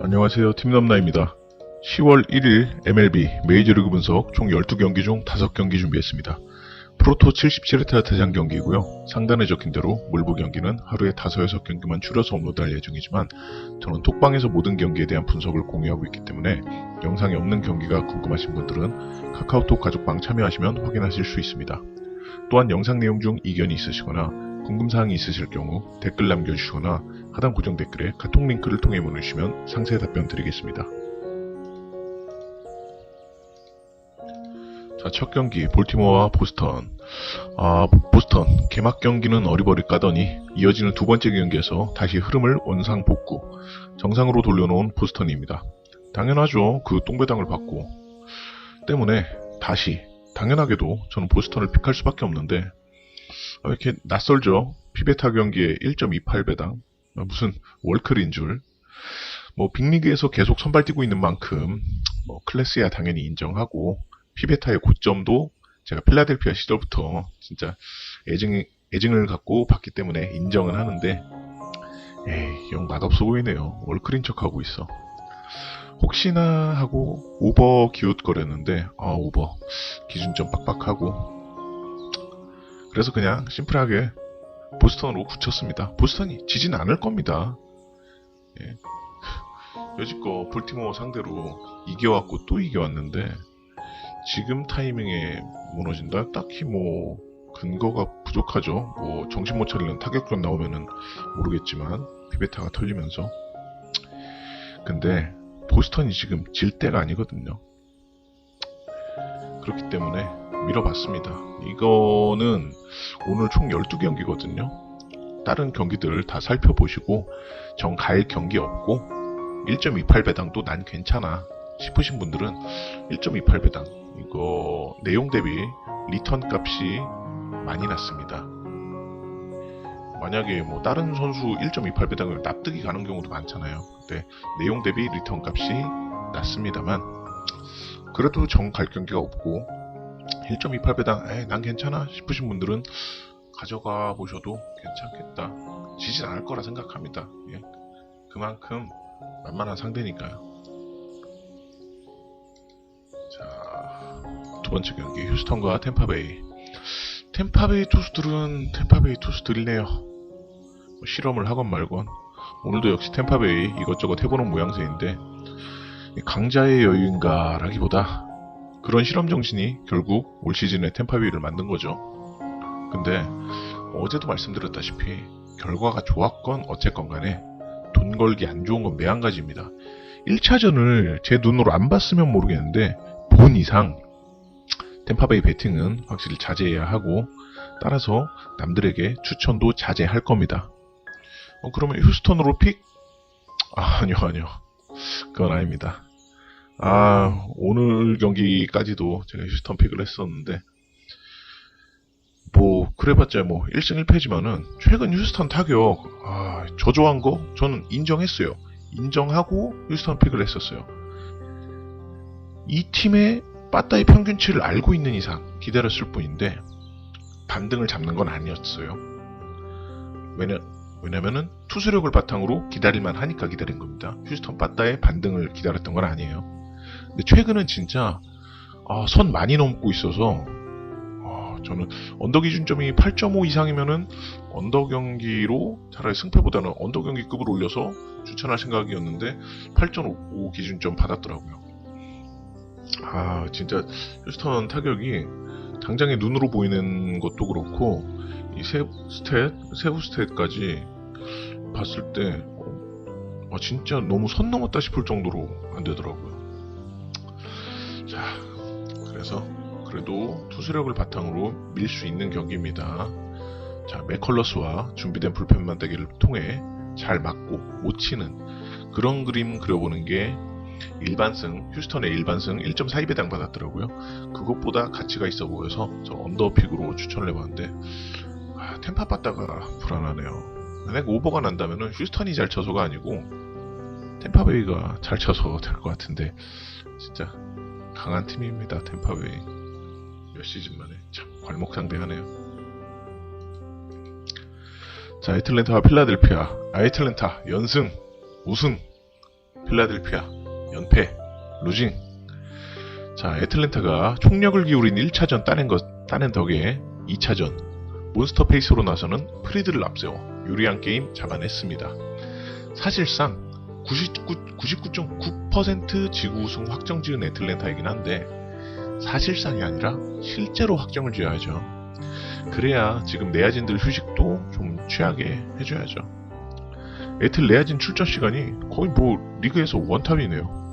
안녕하세요. 팀넘나입니다. 10월 1일 MLB 메이저리그 분석 총 12경기 중 5경기 준비했습니다. 프로토 77회타 대장 경기이고요. 상단에 적힌 대로 몰부 경기는 하루에 5, 6경기만 줄여서 업로드할 예정이지만 저는 톡방에서 모든 경기에 대한 분석을 공유하고 있기 때문에 영상이 없는 경기가 궁금하신 분들은 카카오톡 가족방 참여하시면 확인하실 수 있습니다. 또한 영상 내용 중 이견이 있으시거나 궁금사항이 있으실 경우 댓글 남겨주시거나 하단 고정 댓글에 카톡 링크를 통해 보내주시면 상세 답변 드리겠습니다. 자, 첫 경기 볼티모어와 보스턴. 아, 보스턴 개막 경기는 어리버리 까더니 이어지는 두 번째 경기에서 다시 흐름을 원상 복구, 정상으로 돌려놓은 보스턴입니다. 당연하죠. 그 똥배당을 받고 때문에 다시 당연하게도 저는 보스턴을 픽할 수밖에 없는데 이렇게 낯설죠? 피베타 경기에 1.28배당 무슨 월클인 줄. 뭐 빅리그에서 계속 선발 뛰고 있는 만큼 뭐 클래스야 당연히 인정하고 피베타의 고점도 제가 필라델피아 시절부터 진짜 애증 애증을 갖고 봤기 때문에 인정은 하는데 에이 영 맛없어 보이네요. 월클인 척하고 있어. 혹시나 하고 오버 기웃거렸는데 아 오버 기준점 빡빡하고 그래서 그냥 심플하게 보스턴으로 굳혔습니다. 보스턴이 지진 않을 겁니다. 예. 여지껏 볼티모어 상대로 이겨왔고 또 이겨왔는데 지금 타이밍에 무너진다? 딱히 뭐 근거가 부족하죠. 뭐 정신 못 차리는 타격전 나오면은 모르겠지만 피베타가 털리면서 근데 보스턴이 지금 질 때가 아니거든요. 그렇기 때문에 밀어봤습니다. 이거는 오늘 총 12경기거든요. 다른 경기들 다 살펴보시고 정 가일 경기 없고 1.28배당도 난 괜찮아 싶으신 분들은 1.28배당 이거 내용 대비 리턴 값이 많이 났습니다. 만약에 뭐 다른 선수 1.28배당을 납득이 가는 경우도 많잖아요. 근데 내용 대비 리턴 값이 낮습니다만 그래도 정갈 경기가 없고 1.28배당 에이 난 괜찮아 싶으신 분들은 가져가 보셔도 괜찮겠다. 지진 않을 거라 생각합니다. 예. 그만큼 만만한 상대니까요. 자, 두 번째 경기 휴스턴과 템파베이. 템파베이 투수들은 템파베이 투수들이네요. 뭐 실험을 하건 말건 오늘도 역시 템파베이 이것저것 해보는 모양새인데 강자의 여유인가라기보다 그런 실험 정신이 결국 올 시즌에 템파베이를 만든 거죠. 근데 어제도 말씀드렸다시피 결과가 좋았건 어쨌건 간에 돈 걸기 안 좋은 건 매한가지입니다. 1차전을 제 눈으로 안 봤으면 모르겠는데 본 이상 템파베이 배팅은 확실히 자제해야 하고 따라서 남들에게 추천도 자제할 겁니다. 어, 그러면 휴스턴으로 픽? 아, 아니요 아니요 그건 아닙니다. 아 오늘 경기까지도 제가 휴스턴 픽을 했었는데 뭐 그래봤자 뭐 1승 1패지만은 최근 휴스턴 타격 아, 저조한 거 저는 인정했어요. 인정하고 휴스턴 픽을 했었어요. 이 팀의 빠따의 평균치를 알고 있는 이상 기다렸을 뿐인데 반등을 잡는 건 아니었어요. 왜냐 왜냐면은 투수력을 바탕으로 기다릴만 하니까 기다린 겁니다. 휴스턴 빠따의 반등을 기다렸던 건 아니에요. 근데 최근은 진짜 아, 선 많이 넘고 있어서 아, 저는 언더 기준점이 8.5 이상이면은 언더 경기로 차라리 승패보다는 언더 경기급을 올려서 추천할 생각이었는데 8.5 기준점 받았더라고요. 아 진짜 휴스턴 타격이 당장에 눈으로 보이는 것도 그렇고 이 세부 스탯, 세부 스탯까지 봤을 때 어, 아, 진짜 너무 선 넘었다 싶을 정도로 안 되더라고요. 자 그래서 그래도 투수력을 바탕으로 밀 수 있는 경기입니다. 자, 맥컬러스와 준비된 불펜 만들기를 통해 잘 맞고 못 치는 그런 그림 그려보는 게 일반승, 휴스턴의 일반승 1.42배당 받았더라고요. 그것보다 가치가 있어 보여서 저 언더픽으로 추천을 해봤는데 아, 템파 받다가 불안하네요. 만약 오버가 난다면 휴스턴이 잘 쳐서가 아니고 템파베이가 잘 쳐서 될 것 같은데 진짜 강한 팀입니다. 템파베이. 몇 시즌 만에 참 괄목상대하네요. 자, 애틀랜타와 필라델피아. 아, 애틀랜타 연승, 우승. 필라델피아 연패 루징 자 애틀랜타가 총력을 기울인 1차전 따낸 것 따낸 덕에 2차전 몬스터 페이스로 나서는 프리드를 앞세워 유리한 게임 잡아냈습니다. 사실상 99, 99.9% 지구 우승 확정 지은 애틀랜타이긴 한데 사실상이 아니라 실제로 확정을 지어야죠. 그래야 지금 내야진들 휴식도 좀 취하게 해줘야죠. 애틀 내야진 출전 시간이 거의 뭐 리그에서 원탑이네요.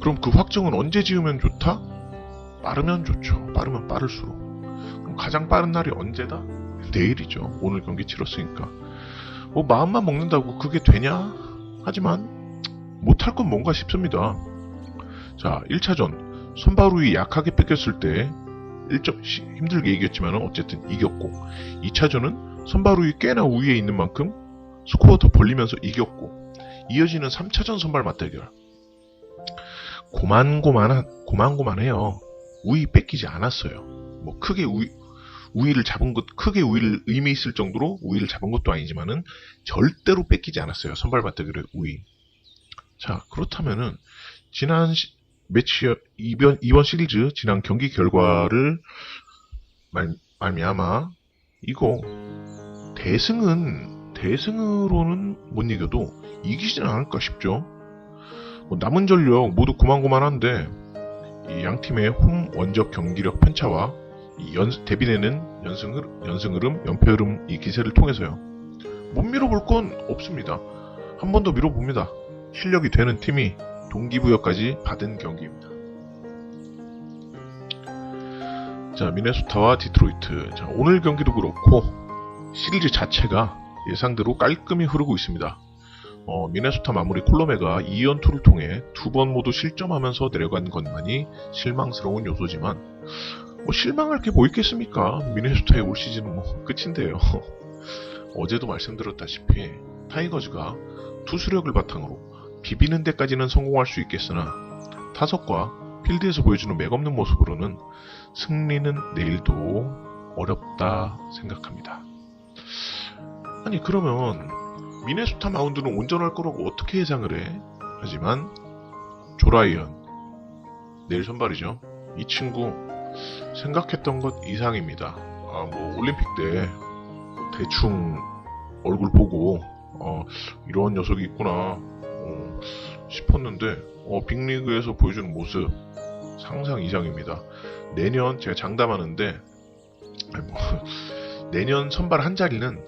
그럼 그 확정은 언제 지으면 좋다? 빠르면 좋죠. 빠르면 빠를수록. 그럼 가장 빠른 날이 언제다? 내일이죠. 오늘 경기 치렀으니까. 뭐 마음만 먹는다고 그게 되냐? 하지만 못할 건 뭔가 싶습니다. 자, 1차전 선바루이 약하게 뺏겼을 때 1점 힘들게 이겼지만 어쨌든 이겼고 2차전은 선바루이 꽤나 우위에 있는 만큼 스코어 더 벌리면서 이겼고 이어지는 3차전 선발 맞대결 고만고만한 고만고만해요. 우위 뺏기지 않았어요. 뭐 크게 우위 우위를 잡은 것 크게 우위를 의미 있을 정도로 우위를 잡은 것도 아니지만은 절대로 뺏기지 않았어요. 선발 맞대결의 우위. 자 그렇다면은 지난 시- 매치 이번 이번 시리즈 지난 경기 결과를 말 말미암아 이거 대승은 대승으로는 못 이겨도 이기지는 않을까 싶죠. 뭐 남은 전력 모두 고만고만한데 이양 팀의 홈 원적 경기력 편차와 이 연, 대비되는 연승, 흐- 연승 흐름, 연패 흐름 이 기세를 통해서요. 못 밀어볼 건 없습니다. 한 번 더 밀어봅니다. 실력이 되는 팀이 동기부여까지 받은 경기입니다. 자, 미네소타와 디트로이트. 자, 오늘 경기도 그렇고 시리즈 자체가 예상대로 깔끔히 흐르고 있습니다. 어, 미네소타 마무리 콜로메가 2연투를 통해 두 번 모두 실점하면서 내려간 것만이 실망스러운 요소지만 뭐 실망할 게 뭐 있겠습니까? 미네소타의 올 시즌은 뭐 끝인데요. 어제도 말씀드렸다시피 타이거즈가 투수력을 바탕으로 비비는 데까지는 성공할 수 있겠으나 타석과 필드에서 보여주는 맥없는 모습으로는 승리는 내일도 어렵다 생각합니다. 아니 그러면 미네소타 마운드는 온전할 거라고 어떻게 예상을 해? 하지만 조라이언 내일 선발이죠. 이 친구 생각했던 것 이상입니다. 아 뭐 올림픽 때 대충 얼굴 보고 어, 이런 녀석이 있구나 어, 싶었는데 어, 빅리그에서 보여주는 모습 상상 이상입니다. 내년 제가 장담하는데 뭐, 내년 선발 한 자리는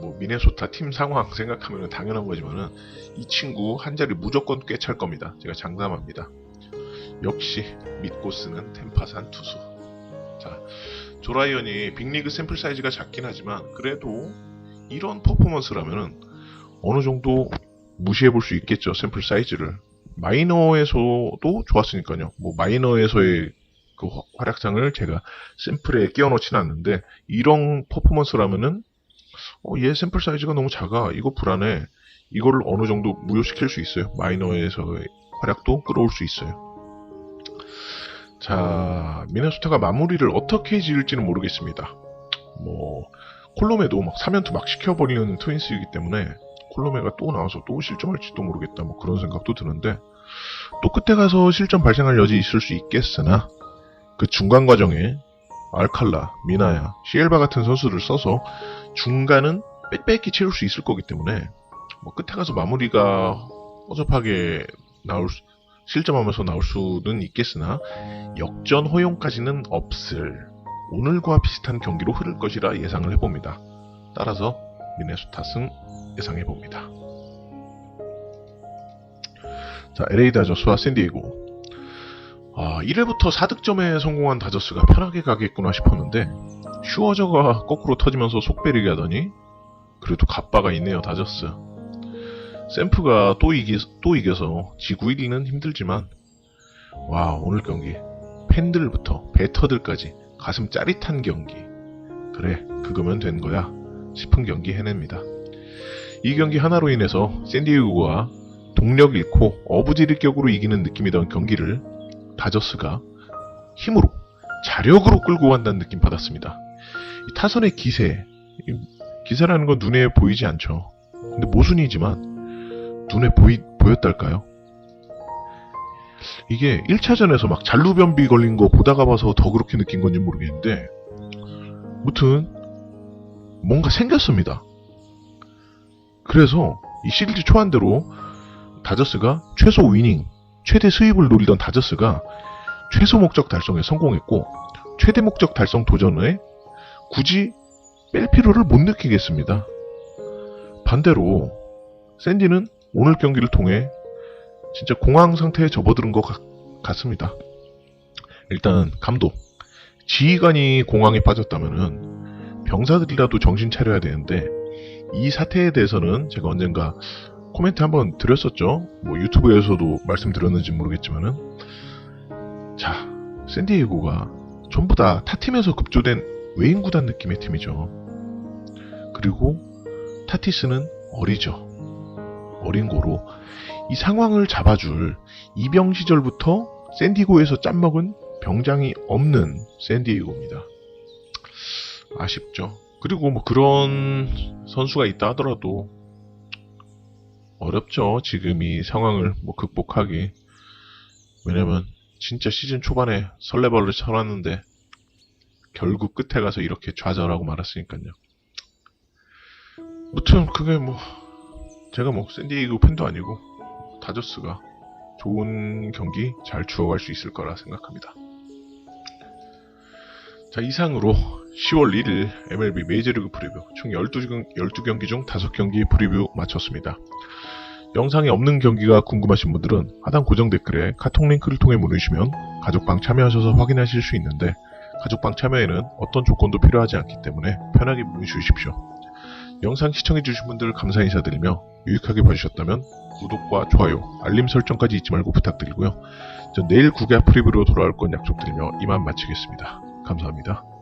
뭐 미네소타 팀 상황 생각하면 당연한 거지만은 이 친구 한 자리 무조건 꿰찰 겁니다. 제가 장담합니다. 역시 믿고 쓰는 템파산 투수. 자, 조라이언이 빅리그 샘플 사이즈가 작긴 하지만 그래도 이런 퍼포먼스라면은 어느 정도 무시해 볼 수 있겠죠. 샘플 사이즈를. 마이너에서도 좋았으니까요. 뭐 마이너에서의 그 화- 활약상을 제가 샘플에 끼워 넣진 않는데 이런 퍼포먼스라면은 어, 얘 샘플 사이즈가 너무 작아. 이거 불안해. 이거를 어느 정도 무효시킬 수 있어요. 마이너에서의 활약도 끌어올 수 있어요. 자, 미네소타가 마무리를 어떻게 지을지는 모르겠습니다. 뭐, 콜롬에도 막 3연투 막 시켜버리는 트윈스이기 때문에 콜롬에가 또 나와서 또 실점할지도 모르겠다. 뭐 그런 생각도 드는데 또 끝에 가서 실점 발생할 여지 있을 수 있겠으나 그 중간 과정에 알칼라, 미나야, 시엘바 같은 선수를 써서 중간은 빽빽히 채울 수 있을 거기 때문에 뭐 끝에 가서 마무리가 허접하게 나올 수- 실점하면서 나올 수는 있겠으나 역전 허용까지는 없을 오늘과 비슷한 경기로 흐를 것이라 예상을 해봅니다. 따라서 미네소타 승 예상해봅니다. 자, LA 다저스와 샌디에고. 아, 1회부터 4득점에 성공한 다저스가 편하게 가겠구나 싶었는데 슈어저가 거꾸로 터지면서 속배리게 하더니 그래도 갑바가 있네요, 다저스. 샘프가 또, 이기, 또 이겨서 지구 1위는 힘들지만 와, 오늘 경기 팬들부터 배터들까지 가슴 짜릿한 경기. 그래, 그거면 된 거야 싶은 경기 해냅니다. 이 경기 하나로 인해서 샌디에고가 동력 잃고 어부지리 격으로 이기는 느낌이던 경기를 다저스가 힘으로 자력으로 끌고 간다는 느낌 받았습니다. 이 타선의 기세, 이 기세라는 건 눈에 보이지 않죠. 근데 모순이지만 눈에 보이, 보였달까요? 이게 1차전에서 막 잔루변비 걸린 거 보다가 봐서 더 그렇게 느낀 건지 모르겠는데, 무튼, 뭔가 생겼습니다. 그래서 이 시리즈 초안대로 다저스가 최소 위닝, 최대 수입을 노리던 다저스가 최소 목적 달성에 성공했고, 최대 목적 달성 도전에 굳이 뺄 필요를 못 느끼겠습니다. 반대로 샌디는 오늘 경기를 통해 진짜 공황 상태에 접어드는 것 같, 같습니다. 일단 감독 지휘관이 공황에 빠졌다면은 병사들이라도 정신 차려야 되는데 이 사태에 대해서는 제가 언젠가 코멘트 한번 드렸었죠. 뭐 유튜브에서도 말씀드렸는지 모르겠지만은 자 샌디에이고가 전부 다 타 팀에서 급조된 외인 구단 느낌의 팀이죠. 그리고 타티스는 어리죠. 어린 고로 이 상황을 잡아줄 이병 시절부터 샌디고에서 짠먹은 병장이 없는 샌디에이고입니다. 아쉽죠. 그리고 뭐 그런 선수가 있다 하더라도 어렵죠. 지금 이 상황을 뭐 극복하기. 왜냐면 진짜 시즌 초반에 설레발을 쳐놨는데 결국 끝에 가서 이렇게 좌절하고 말았으니까요. 무튼 그게 뭐 제가 뭐 샌디에이고 팬도 아니고 다저스가 좋은 경기 잘 주어갈 수 있을 거라 생각합니다. 자 이상으로 10월 1일 MLB 메이저리그 프리뷰 총 12, 12경기 중 5경기 프리뷰 마쳤습니다. 영상에 없는 경기가 궁금하신 분들은 하단 고정 댓글에 카톡 링크를 통해 문의주시면 가족방 참여하셔서 확인하실 수 있는데 가족방 참여에는 어떤 조건도 필요하지 않기 때문에 편하게 문의 주십시오. 영상 시청해주신 분들 감사 인사드리며 유익하게 봐주셨다면 구독과 좋아요, 알림 설정까지 잊지 말고 부탁드리고요. 전 내일 9개 프리뷰로 돌아올 건 약속드리며 이만 마치겠습니다. 감사합니다.